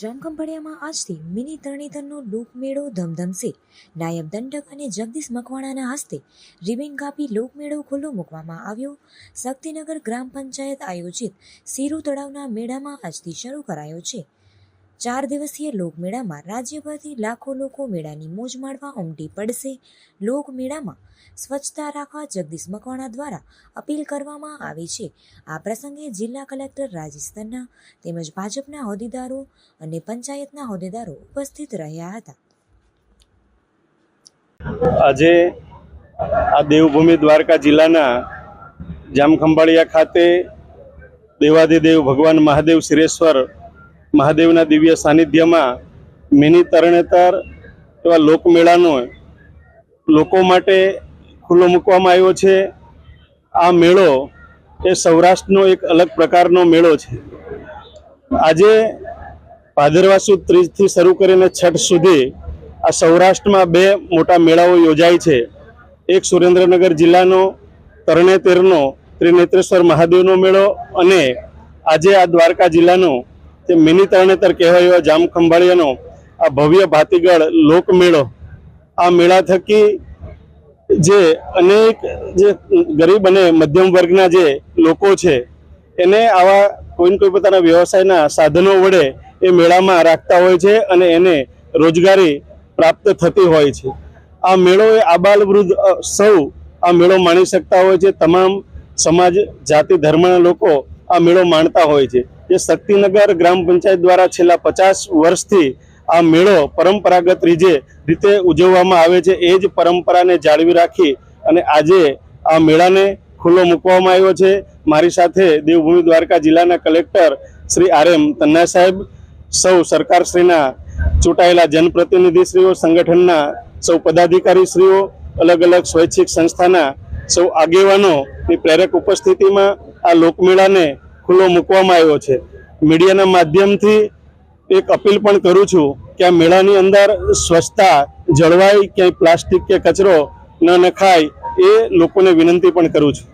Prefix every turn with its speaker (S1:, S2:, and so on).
S1: જામખંભાળિયામાં આજથી મિની તરણીતરનો લોકમેળો ધમધમશે. નાયબ દંડક અને જગદીશ મકવાણાના હસ્તે રિબિન કાપી લોકમેળો ખુલ્લો મૂકવામાં આવ્યો. શક્તિનગર ગ્રામ પંચાયત આયોજિત સીરુ તળાવના મેળામાં આજથી શરૂ કરાયો છે. ચાર દિવસીય લોકમેળામાં રાજ્યભરથી લાખો લોકો મેળાની મોજ માણવા ઉમટી પડશે. લોકમેળામાં સ્વચ્છતા રાખવા જગદીશ મકવાણા દ્વારા અપીલ કરવામાં આવી છે. આ પ્રસંગે જિલ્લા કલેક્ટર રાજેશ તેમજ ભાજપના હોદ્દેદારો અને પંચાયતના હોદ્દેદારો ઉપસ્થિત રહ્યા હતા.
S2: આજે આ દેવભૂમિ દ્વારકા જિલ્લાના જામખંભાળિયા ખાતે દેવાધિદેવ ભગવાન મહાદેવ શિરેશ્વર મહાદેવના દિવ્ય સાનિધ્યમાં મિની તરણેતર એવા લોકમેળાનો લોકો માટે ખુલ્લો મૂકવામાં આવ્યો છે. આ મેળો એ સૌરાષ્ટ્રનો એક અલગ પ્રકારનો મેળો છે. આજે ભાદરવા સુદ ત્રીજથી શરૂ કરીને છઠ સુધી આ સૌરાષ્ટ્રમાં બે મોટા મેળાઓ યોજાય છે. એક સુરેન્દ્રનગર જિલ્લાનો તરણેતેરનો ત્રિનેત્રેશ્વર મહાદેવનો મેળો અને આજે આ દ્વારકા જિલ્લાનો જે મિની તરણેતર કહેવાય એવા જામખંભાળિયાનો આ ભવ્ય ભાતીગળ લોકમેળો, આ મેળા થકી જે અનેક જે ગરીબ અને મધ્યમ વર્ગના જે લોકો છે, એને આવા કોઈને કોઈ પોતાના વ્યવસાયના સાધનો વડે એ મેળામાં રાખતા હોય છે અને એને રોજગારી પ્રાપ્ત થતી હોય છે. આ મેળો એ આબાલ વૃદ્ધ સૌ આ મેળો માણી શકતા હોય છે. તમામ સમાજ, જાતિ, ધર્મના લોકો આ મેળો માણતા હોય છે. જે શક્તિનગર ગ્રામ પંચાયત દ્વારા છેલ્લા પચાસ વર્ષથી આ મેળો પરંપરાગત રીતે રીતે ઉજવવામાં આવે છે. એ જ પરંપરાને જાળવી રાખી અને આજે આ મેળાને ખુલ્લો મૂકવામાં આવ્યો છે. મારી સાથે દેવભૂમિ દ્વારકા જિલ્લાના collector Shri R M Tanna સાહેબ, સૌ સરકારશ્રીના ચૂંટાયેલા જનપ્રતિનિધિશ્રીઓ, સંગઠનના સૌ પદાધિકારીશ્રીઓ અલગ અલગ સ્વૈચ્છિક સંસ્થાના સૌ આગેવાનોની પ્રેરક ઉપસ્થિતિમાં આ લોકમેળાને ખુલ્લો મૂકવામાં આવ્યો છે. મીડિયાના માધ્યમથી એક અપીલ પણ કરું છું કે આ મેળાની અંદર સ્વચ્છતા જળવાય ક્યાંય પ્લાસ્ટિક કે કચરો ન નખાય એ લોકોને વિનંતી પણ કરું છું.